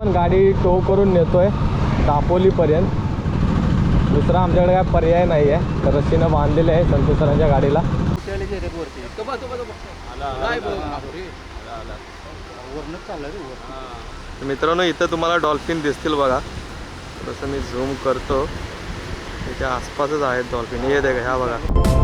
पण गाडी टो करून नेतोय दापोलीपर्यंत. दुसरा आमच्याकडे काय पर्याय नाही आहे तर रस्सीनं बांधलेले आहे संतोष सरांच्या गाडीला. मित्रांनो इथं तुम्हाला डॉल्फिन दिसतील बघा. तसं मी झूम करतो. त्याच्या आसपासच आहेत डॉल्फिन. हे देखा ह्या बघा.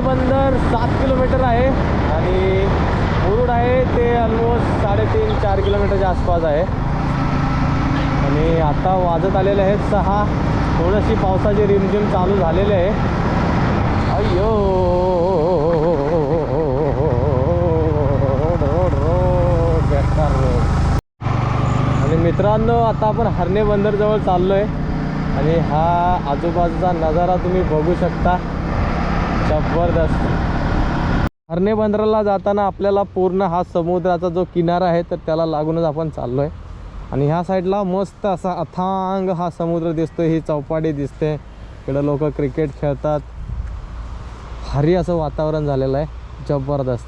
बंदर सात किलोमीटर आहे आणि मुरुड आहे ते ऑलमोस्ट साडेतीन चार किलोमीटरच्या आसपास आहे. आणि आता वाजत आलेले आहेत सहा. थोडीशी पावसाची रिमझिम चालू झालेली आहे. अय्यो! आणि मित्रांनो आता आपण हरणे बंदरजवळ चाललो आहे आणि हा आजूबाजूचा नजारा तुम्ही बघू शकता. जबरदस्त. हरणे बंदराला जाताना आपल्याला पूर्ण हा समुद्राचा जो किनारा आहे तर त्याला लागूनच आपण चाललो आहे आणि ह्या साईडला मस्त असा अथांग हा समुद्र दिसतोय ही चौपाटी दिसते. इकडं लोक क्रिकेट खेळतात. भारी असं वातावरण झालेलं आहे. जबरदस्त.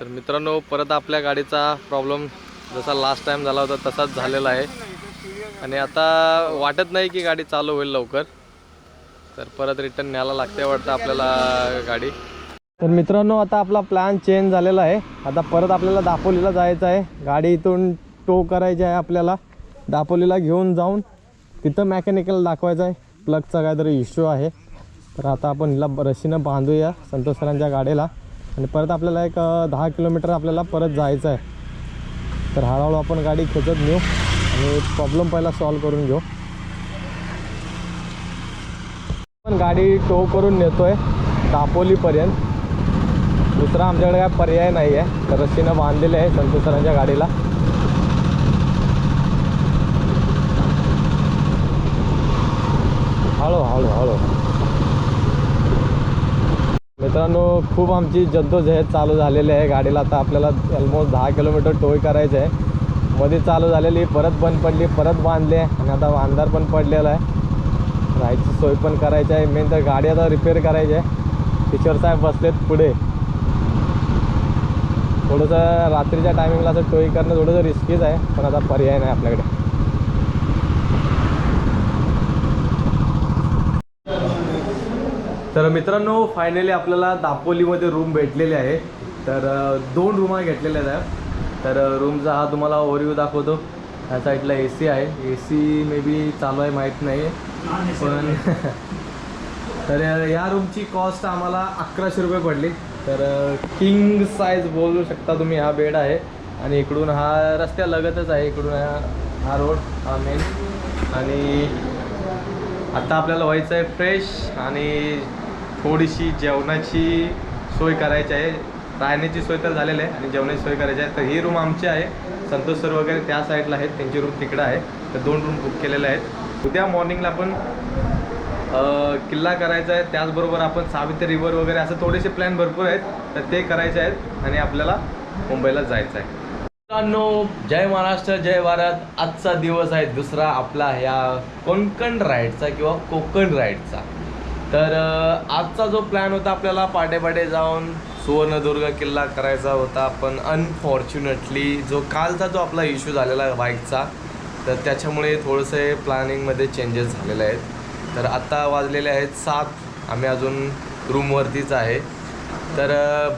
तर मित्रांनो परत आपल्या गाडीचा प्रॉब्लेम जसा लास्ट टाइम झाला होता तसाच झालेला आहे. आणि आता वाटत नाही की गाडी चालू होईल लवकर. तर परत रिटर्न न्यायला लागते वाटतं आपल्याला गाडी. तर मित्रांनो आता आपला प्लॅन चेंज झालेला आहे. आता परत आपल्याला दापोलीला जायचं आहे. गाडी इथून टो करायची आहे आपल्याला. दापोलीला घेऊन जाऊन तिथं मॅकॅनिकल दाखवायचं आहे. प्लगचा काहीतरी इश्यू आहे. तर आता आपण हिला रशीनं बांधूया संतोष सरांच्या गाडीला. आणि परत आपल्याला एक दहा किलोमीटर आपल्याला परत जायचं आहे. तर हळूहळू आपण गाडी खेचत नेऊ. आणि प्रॉब्लेम पहिला सॉल्व करून घेऊ पण गाडी टो करून नेतो आहे दापोलीपर्यंत. दुसरा आमच्याकडे काय पर्याय नाही आहे तर रस्सीनं बांधलेले आहे संतोष सरांच्या गाडीला. हळू हळू हळू. मित्रांनो खूप आमची जद्दोजहद चालू झालेली आहे गाडीला. आता आपल्याला ऑलमोस्ट दहा किलोमीटर टोय करायचं आहे मध्ये चालू झालेली परत बंद पडली परत बांधली आणि आता अंधार पण पडलेला आहे. राहायची सोय पण करायची आहे. मेन तर गाडी आता रिपेअर करायची आहे. टीचर साहेब बसलेत पुढे. थोडंसं रात्रीच्या टायमिंगला असं टोई करणं थोडंसं रिस्कीच आहे. पण आता पर्याय नाही आपल्याकडे. तर मित्रांनो फायनली आपल्याला दापोलीमध्ये रूम भेटलेले आहे. तर दोन रूमा घेतलेल्या आहेत. तर रूमचा हा तुम्हाला ओव्हरव्ह्यू दाखवतो. ह्या साईडला ए सी आहे. ए सी मे बी चालू आहे माहीत नाही. पण तर या रूमची कॉस्ट आम्हाला अकराशे रुपये पडली. तर किंग साईज बोलू शकता तुम्ही हा बेड आहे. आणि इकडून हा रस्त्या लगतच आहे. इकडून हा हा रोड हा मेन आणि आता आपल्याला व्हायचं आहे फ्रेश आणि थोडीशी जेवणाची सोय करायची आहे. राहण्याची सोय तर झालेली आहे आणि जेवणाची सोय करायची आहे. तर ही रूम आमची आहे. संतोष सर वगैरे त्या साईडला आहेत. त्यांची रूम तिकडं आहे. तर दोन रूम बुक केलेल्या आहेत. उद्या मॉर्निंगला आपण किल्ला करायचा आहे. त्याचबरोबर आपण सावित्री रिव्हर वगैरे असं थोडेसे प्लॅन भरपूर आहेत. तर ते करायचे आहेत आणि आपल्याला मुंबईला जायचं आहे. मित्रांनो जय महाराष्ट्र जय भारत. आजचा दिवस आहे दुसरा आपला ह्या कोंकण राईडचा किंवा कोकण राईडचा तर आजचा जो प्लॅन होता आपल्याला पाटे पाटे जाऊन सुवर्णदुर्ग किल्ला करायचा होता पण अनफॉर्च्युनेटली जो कालचा जो आपला इश्यू झालेला आहे बाईकचा तर त्याच्यामुळे थोडंसं प्लॅनिंगमध्ये चेंजेस झालेले आहेत. तर आत्ता वाजलेले आहेत सात आम्ही अजून रूमवरतीच आहे. तर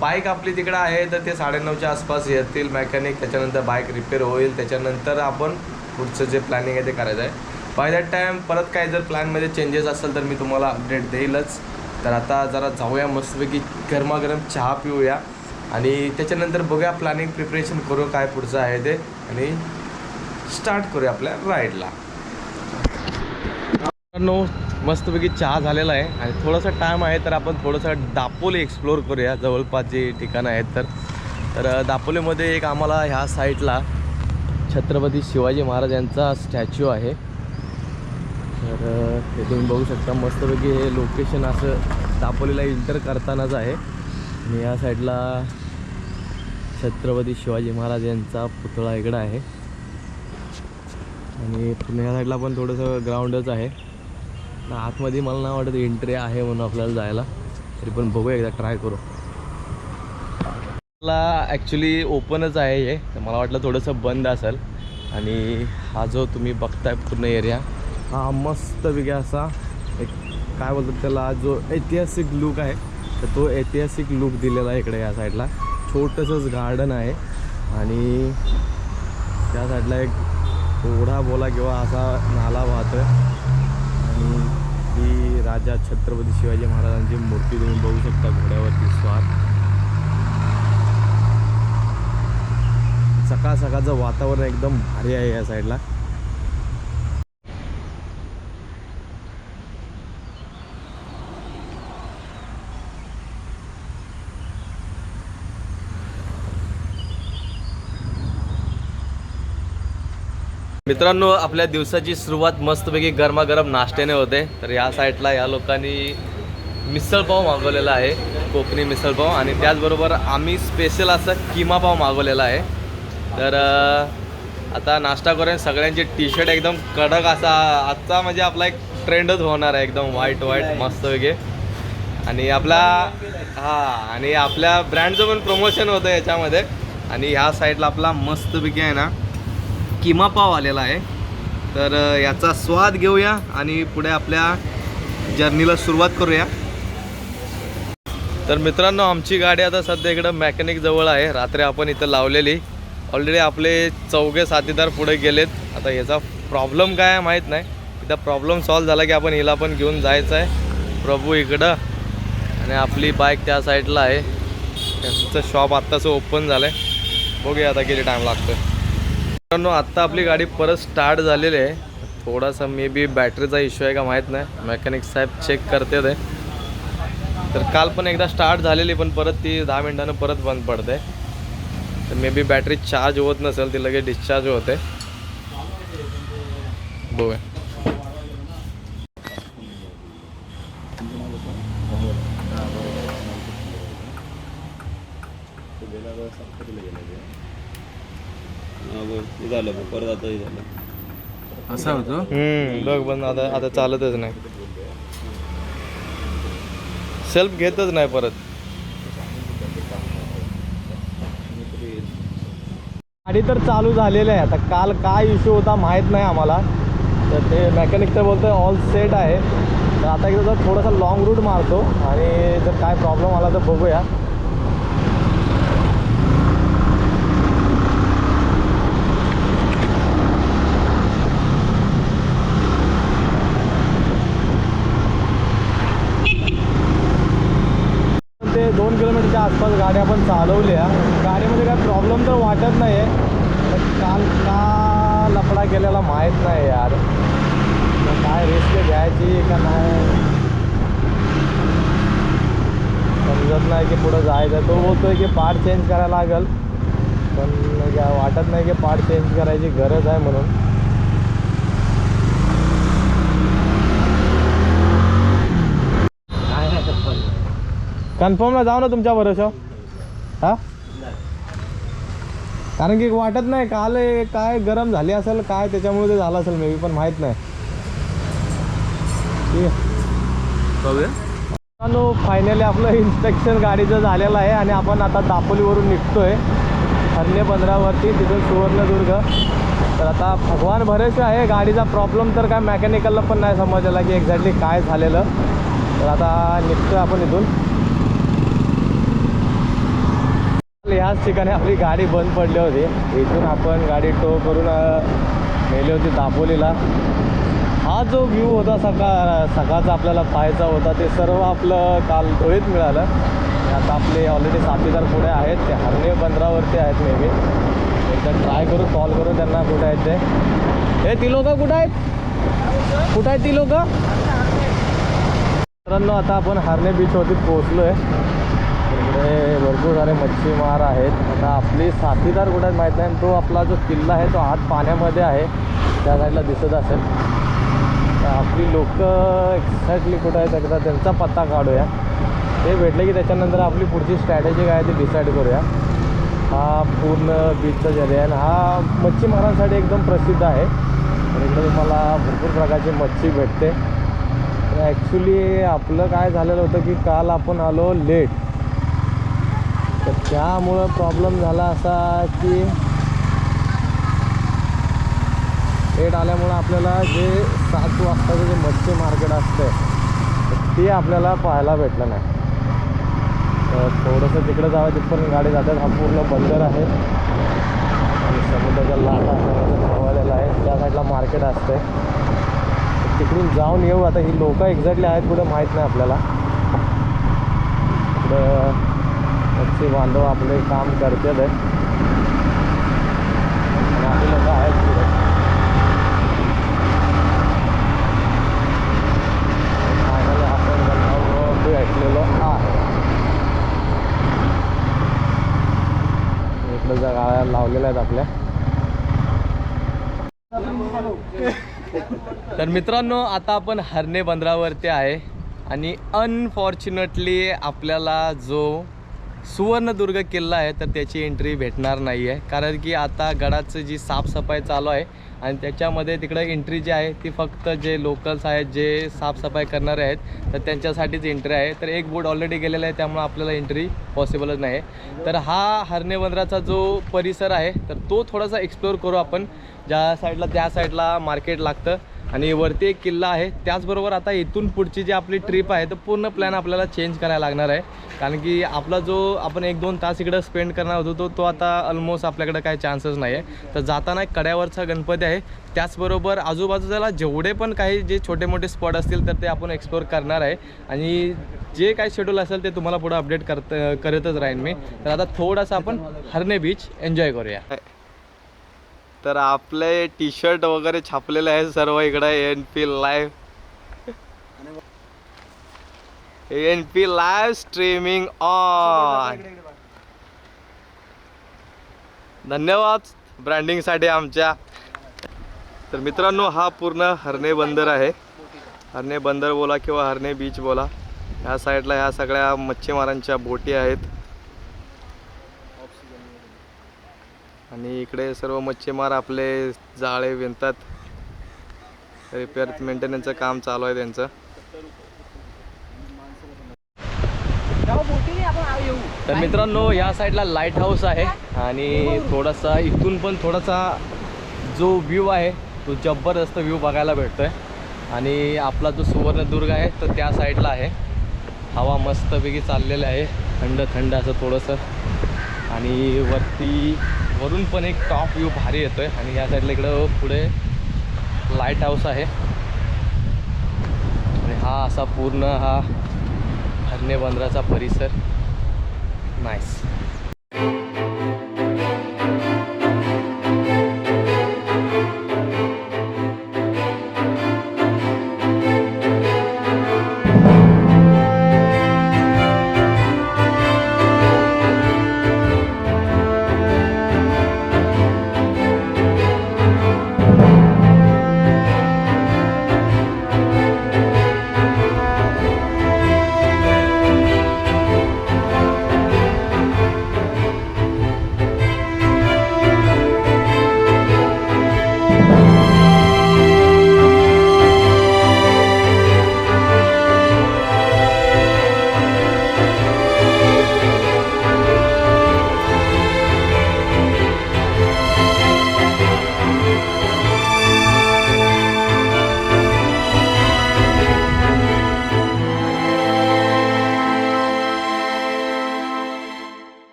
बाईक आपली तिकडं आहे तर ते साडेनऊच्या आसपास येतील मेकॅनिक त्याच्यानंतर बाईक रिपेअर होईल त्याच्यानंतर आपण पुढचं जे प्लॅनिंग आहे ते करायचं आहे. बाय दॅट टाईम परत काय जर प्लॅनमध्ये चेंजेस असेल तर मी तुम्हाला अपडेट देईलच. तर आता जरा जाऊया मस्तपैकी गरमागरम चहा पिऊया. आणि त्याच्यानंतर बघूया प्लॅनिंग प्रिपरेशन करू काय पुढचं आहे ते. आणि स्टार्ट करूया आपल्या राईडला नो मस्तपैकी चहा झालेला आहे. आणि थोडासा टाईम आहे तर आपण थोडंसं दापोली एक्सप्लोर करूया. जवळपास जे ठिकाणं आहेत तर. तर दापोलीमध्ये एक आम्हाला ह्या साईडला छत्रपती शिवाजी महाराज यांचा स्टॅच्यू आहे. तर हे तुम्ही बघू शकता मस्तपैकी हे लोकेशन असं दापोलीला इंटर करतानाच आहे. आणि या साईडला छत्रपती शिवाजी महाराज यांचा पुतळा इकडं आहे. आणि पुणे या साईडला पण थोडंसं ग्राउंडच आहे. आतमध्ये मला नाही वाटत एंट्री आहे म्हणून आपल्याला जायला. तरी पण बघूया एकदा ट्राय करू. मला ॲक्च्युली ओपनच आहे हे. तर मला वाटलं थोडंसं बंद असेल. आणि हा जो तुम्ही बघताय पूर्ण एरिया हा मस्त वेगळा असा एक काय बोलतात त्याला जो ऐतिहासिक लुक आहे तर तो ऐतिहासिक लुक दिलेला आहे इकडे या साईडला छोटंसंच गार्डन आहे आणि त्या साईडला एक ओढा बोला किंवा असा नाला वाहतो आणि ही राजा छत्रपती शिवाजी महाराजांची मूर्ती तुम्ही बघू शकता घोड्यावरती स्वार. सकाळ सकाळचं वातावरण एकदम भारी आहे या साईडला मित्रांनो आपल्या दिवसाची सुरुवात मस्तपैकी गरमागरम नाश्त्याने होते. तर या साईडला या लोकांनी मिसळपाव मागवलेला आहे कोकणी मिसळपाव आणि त्याचबरोबर आम्ही स्पेशल असं किमापाव मागवलेला आहे. तर आता नाश्ता करून सगळ्यांचे टी शर्ट एकदम कडक असा आजचा म्हणजे आपला एक ट्रेंडच होणार आहे एकदम व्हाईट व्हाईट मस्तपैकी. आणि आपला हा आणि आपल्या ब्रँडचं पण प्रमोशन होतं याच्यामध्ये. आणि ह्या साईडला आपला मस्तपैकी आहे ना किमा पाव आलेला आहे. तर याचा स्वाद घेऊया आणि पुढे आपल्या जर्नीला सुरुवात करूया. तर मित्रांनो आमची गाडी आता सध्या इकडं मॅकॅनिक जवळ आहे. रात्री आपण इथं लावलेली. ऑलरेडी आपले चौघे साथीदार पुढे गेलेत. आता याचा प्रॉब्लेम काय आहे माहीत नाही. इथं प्रॉब्लेम सॉल्व्ह झाला की आपण हिला पण घेऊन जायचं आहे. प्रभू इकडं. आणि आपली बाईक त्या साईडला आहे. त्यांचं शॉप आत्ताचं ओपन झालं आहे बघूया आता किती टाईम लागतो मित्रांनो आत्ता आपली गाडी परत स्टार्ट झालेली आहे. थोडासा मे बी बॅटरीचा इश्यू आहे का माहीत नाही. मेकॅनिक साहेब चेक करते ते. तर काल पण एकदा स्टार्ट झालेली पण परत ती दहा मिनिटानं परत बंद पडते. तर मे बी बॅटरी चार्ज होत नसेल ती लगेच डिस्चार्ज होते. बघूया. झालं बघ परत आता हे झालं. असं होतं? हम्म, बघ पण आता आता चालतच नाही. सेल्फ घेतच नाही परत. गाडी तर चालू झालेली आहे. आता काल काय इश्यू होता माहीत नाही आम्हाला. तर ते मेकॅनिक तर बोलतोय ऑल सेट आहे. तर आता एकदा जर थोडासा लॉंग रूट मारतो आणि जर काय प्रॉब्लेम आला तर बघूया ते दोन किलोमीटरच्या आसपास गाड्या आपण चालवल्या. गाडीमध्ये काय प्रॉब्लेम तर वाटत नाही आहे पण काल का लफडा केलेला माहीत नाही यार. काय रिस्क घ्यायची का नाही? समजत नाही की पुढं जायचं. तो बोलतोय की पार्ट चेंज करायला लागेल. पण वाटत नाही की पार्ट चेंज करायची गरज आहे म्हणून. कन्फर्मला जाऊ ना तुमच्या भरोशा हा? कारण की वाटत नाही काल काय गरम झाली असेल काय त्याच्यामुळे ते झालं असेल मे बी पण माहीत नाही. ठीक आहे. फायनली आपलं इन्स्पेक्शन गाडीचं झालेलं आहे आणि आपण आता दापोलीवरून निघतोय. अन्य पंधरावरती तिथून सुवर्णदुर्ग. तर आता भगवान भरोसे आहे गाडीचा प्रॉब्लेम तर काय मेकॅनिकलला पण नाही समजलेला की एक्झॅक्टली काय झालेलं. तर आता निघतोय आपण इथून. याच ठिकाणी आपली गाडी बंद पडली होती. इथून आपण गाडी टो करून नेली होती दापोलीला. हा जो व्ह्यू होता सकाळ सकाळचा आपल्याला पाहायचा होता ते सर्व आपलं काल धुळीत मिळालं. आता आपले ऑलरेडी साथीदार पुढे आहेत. ते हरणे बंदरावरती आहेत मे बी एकदा ट्राय करू कॉल करू त्यांना कुठे आहेत ते. हे ती लोकं कुठं आहेत? कुठं आहेत ती लोकं मित्रांनो आता आपण हरणे बीचवरती पोहोचलो आहे आणि भरपूर सारे मच्छीमार आहेत. आता आपली साथीदार कुठे माहीत नाही तो आपला जो किल्ला आहे तो आत पाण्यामध्ये आहे. त्या साईडला दिसत असेल. तर आपली लोक एक्झॅक्टली कुठं आहेत एकदा त्यांचा पत्ता काढूया. ते भेटले की त्याच्यानंतर आपली पुढची स्ट्रॅटेजी काय आहे ती डिसाईड करूया. हा पूर्ण बीचचा जरी आहे. आणि हा मच्छीमारांसाठी एकदम प्रसिद्ध आहे. तर इकडे तुम्हाला भरपूर प्रकारची मच्छी भेटते. ॲक्च्युली आपलं काय झालेलं होतं की काल आपण आलो लेट तर त्यामुळं प्रॉब्लेम झाला असा की लेट आल्यामुळं आपल्याला जे सात वाजताचं जे मच्छी मार्केट असतं तर ते आपल्याला पाहायला भेटलं नाही. तर थोडंसं तिकडं जावं तिथपर्यंत गाडी जातात. हा पूर्ण बंदर आहे. आणि समुद्राच्या लाटा खवळलेला आहे. त्या साईडला मार्केट असते तिकडून जाऊन येऊ. आता ही लोकं एक्झॅक्टली आहेत कुठं माहीत नाही आपल्याला. तर मच्छी बांधव आपले काम करतात आहे. आणि आहेत पुढे. फायनली आपण गंगावर भेटलेलो आहे. इकडं ज्या गाळ्या लावलेल्या आहेत आपल्या. तर मित्रांनो आता आपण हरणे बंदरावरती आहे. आणि अनफॉर्च्युनेटली आपल्याला जो सुवर्णदुर्ग किल्ला आहे तर त्याची एंट्री भेटणार नाही आहे कारण की आता गडाचं जी साफसफाई चालू आहे आणि त्याच्यामध्ये तिकडं एंट्री जी आहे ती फक्त जे लोकल्स आहेत जे साफसफाई करणारे आहेत तर त्यांच्यासाठीच एंट्री आहे. तर एक बोट ऑलरेडी गेलेला आहे त्यामुळे आपल्याला एंट्री पॉसिबलच नाही तर हा हरणेबंदराचा जो परिसर आहे तर तो थोडासा एक्सप्लोअर करू आपण. ज्या साईडला त्या साईडला मार्केट लागतं. आणि वरती एक किल्ला आहे. त्याचबरोबर आता इथून पुढची जी आपली ट्रिप आहे तर पूर्ण प्लॅन आपल्याला चेंज करायला लागणार आहे. कारण की आपला जो आपण एक दोन तास इकडं स्पेंड करणार होतो तो तो आता ऑलमोस्ट आपल्याकडे काय चान्सेस नाही आहे तर जाताना एक कड्यावरचा गणपती आहे. त्याचबरोबर आजूबाजूला जेवढे पण काही जे छोटे मोठे स्पॉट असतील तर ते आपण एक्सप्लोअर करणार आहे. आणि जे काही शेड्यूल असेल ते तुम्हाला पुढं अपडेट करत करतच राहीन मी. तर आता थोडासा आपण हरणे बीच एन्जॉय करूया. तर आपले टी शर्ट वगैरे छापलेले आहे सर्व इकडे N P live N P live streaming on धन्यवाद ब्रँडिंगसाठी आमच्या. तर मित्रांनो हा पूर्ण हरणे बंदर आहे. हरणे बंदर बोला किंवा हरणे बीच बोला ह्या साईडला ह्या सगळ्या मच्छीमारांच्या बोटी आहेत. आणि इकडे सर्व मच्छीमार आपले जाळे विणतात. रिपेअर मेंटेनन्सचं काम चालू आहे त्यांचं. तर मित्रांनो या साईडला लाइट हाऊस आहे आणि थोडासा इथून पण थोडासा जो व्ह्यू आहे तो जबरदस्त व्ह्यू बघायला भेटतोय. आणि आपला जो सुवर्णदुर्ग आहे तर त्या साईडला आहे. हवा मस्तपैकी चाललेली आहे. थंड थंड असं थोडंसं. आणि वरती वरून पण एक टॉप व्ह्यू भारी येतोय. आणि या साईडला इकडं पुढे लाइट हाऊस आहे. आणि हा असा पूर्ण हा हरणे बंदराचा परिसर. नाईस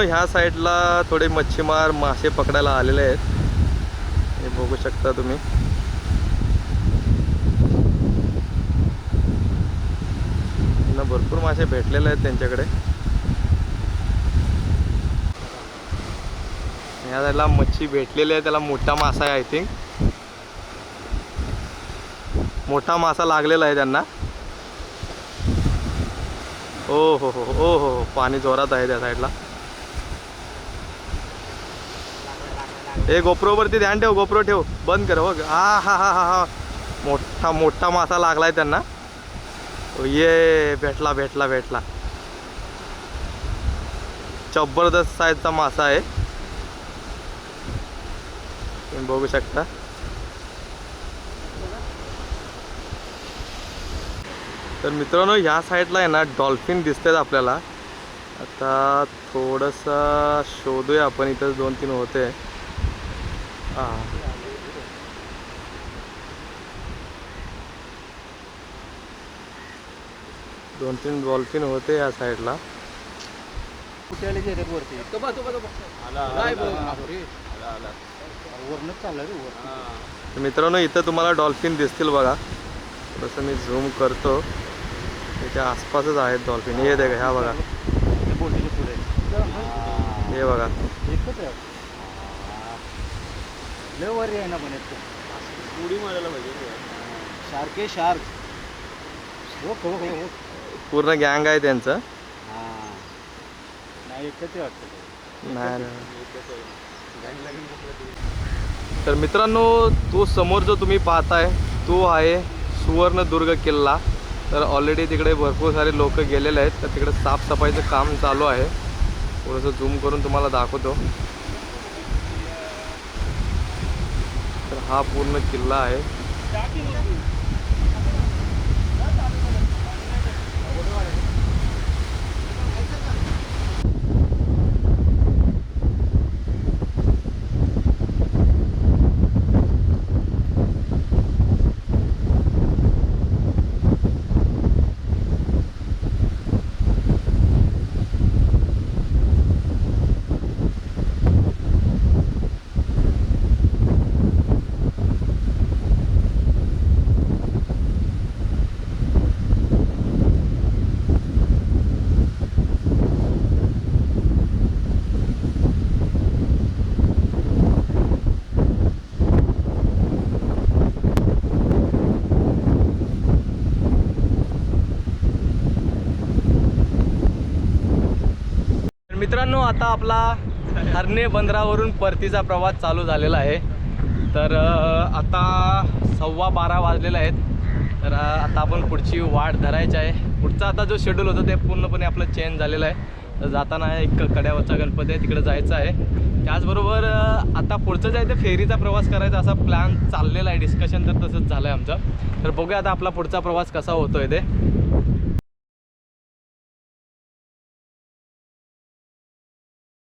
मित्रांनो ह्या साईडला थोडे मच्छीमार मासे पकडायला आलेले आहेत. हे बघू शकता तुम्ही. त्यांना भरपूर मासे भेटलेले आहेत त्यांच्याकडे. ह्या साईडला मच्छी भेटलेली आहे त्याला मोठा मासा आहे आय थिंक मोठा मासा लागलेला आहे त्यांना. ओ हो हो हो हो हो पाणी जोरात आहे त्या साईडला. ए गोप्रोवरती ध्यान ठेव गोप्रो ठेव. बंद कर बघ. हा हा हा हा हा. मोठा मोठा मासा लागलाय त्यांना. ये भेटला भेटला भेटला. जबरदस्त साईजचा मासा आहे. तुम्ही बघू शकता. तर मित्रांनो ह्या साईडला आहे ना डॉल्फिन दिसतात आपल्याला. आता थोडंसं शोधूया आपण. इथं दोन तीन होते. हां. दोन तीन डॉल्फिन होते या साईडला. तर मित्रांनो इथं तुम्हाला डॉल्फिन दिसतील बघा. थोडंसं मी झूम करतो. त्याच्या आसपासच आहेत डॉल्फिन. हे देखा ह्या बघा. हे बघा. आहे ना पण उडी मारायला पाहिजे शार्क आहे शार्क. हो हो हो हो. पूर्ण गँग आहे त्यांचं. हां. नाही एकच आहे वाटतं. नाही नाही. तर मित्रांनो तो समोर जो तुम्ही पाहताय तो आहे सुवर्णदुर्ग किल्ला. तर ऑलरेडी तिकडे भरपूर सारे लोक गेलेले आहेत. तर तिकडे साफसफाईचं काम चालू आहे. थोडंसं झूम करून तुम्हाला दाखवतो. हा पूर्ण किल्ला आहे. मित्रांनो आता आपला हरणे बंदरावरून परतीचा प्रवास चालू झालेला आहे. तर आता सव्वा बारा वाजलेले आहेत. तर आता आपण पुढची वाट धरायची आहे. पुढचा आता जो शेड्यूल होतं ते पूर्णपणे आपलं चेंज झालेलं आहे. तर जाताना एक कड्यावरचा गणपती आहे तिकडे जायचं आहे. त्याचबरोबर आता पुढचं जे आहे ते फेरीचा प्रवास करायचा असा प्लॅन चाललेला आहे. डिस्कशन तर तसंच झालं आहे आमचं. तर बघूया आता आपला पुढचा प्रवास कसा होतो आहे ते.